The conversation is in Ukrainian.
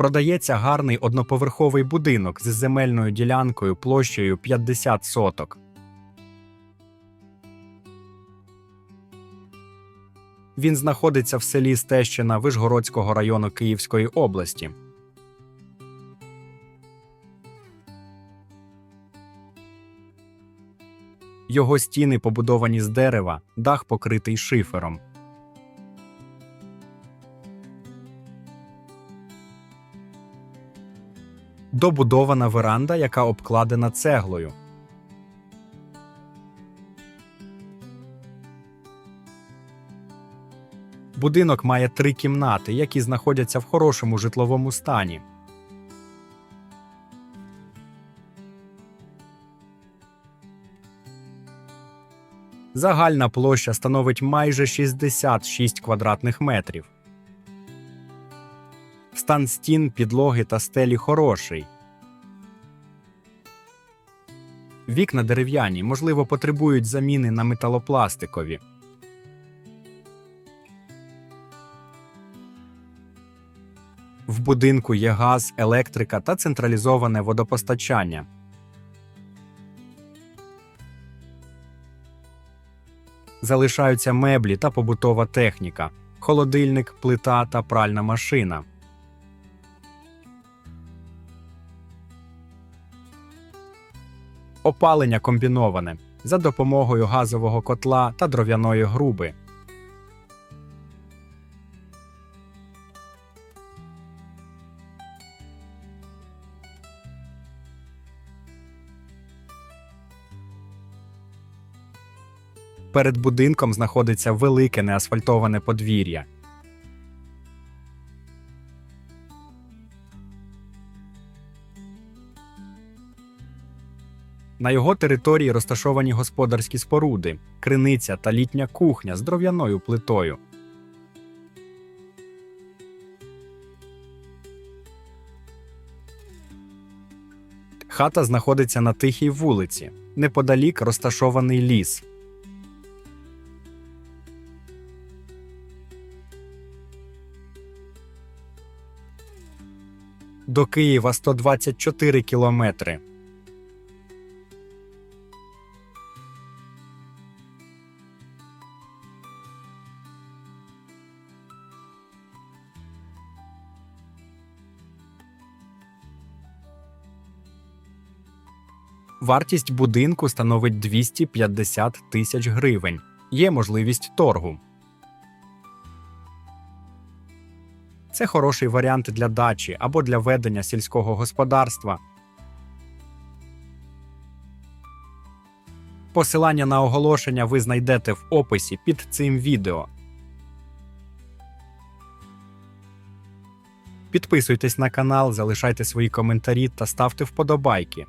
Продається гарний одноповерховий будинок з земельною ділянкою площею 50 соток. Він знаходиться в селі Стещина Вишгородського району Київської області. Його стіни побудовані з дерева, дах покритий шифером. Добудована веранда, яка обкладена цеглою. Будинок має три кімнати, які знаходяться в хорошому житловому стані. Загальна площа становить майже 66 квадратних метрів. Стан стін, підлоги та стелі хороший. Вікна дерев'яні, можливо, потребують заміни на металопластикові. В будинку є газ, електрика та централізоване водопостачання. Залишаються меблі та побутова техніка, холодильник, плита та пральна машина. Опалення комбіноване за допомогою газового котла та дров'яної груби. Перед будинком знаходиться велике неасфальтоване подвір'я. На його території розташовані господарські споруди, криниця та літня кухня з дров'яною плитою. Хата знаходиться на тихій вулиці. Неподалік розташований ліс. До Києва 124 кілометри. Вартість будинку становить 250 тисяч гривень. Є можливість торгу. Це хороший варіант для дачі або для ведення сільського господарства. Посилання на оголошення ви знайдете в описі під цим відео. Підписуйтесь на канал, залишайте свої коментарі та ставте вподобайки.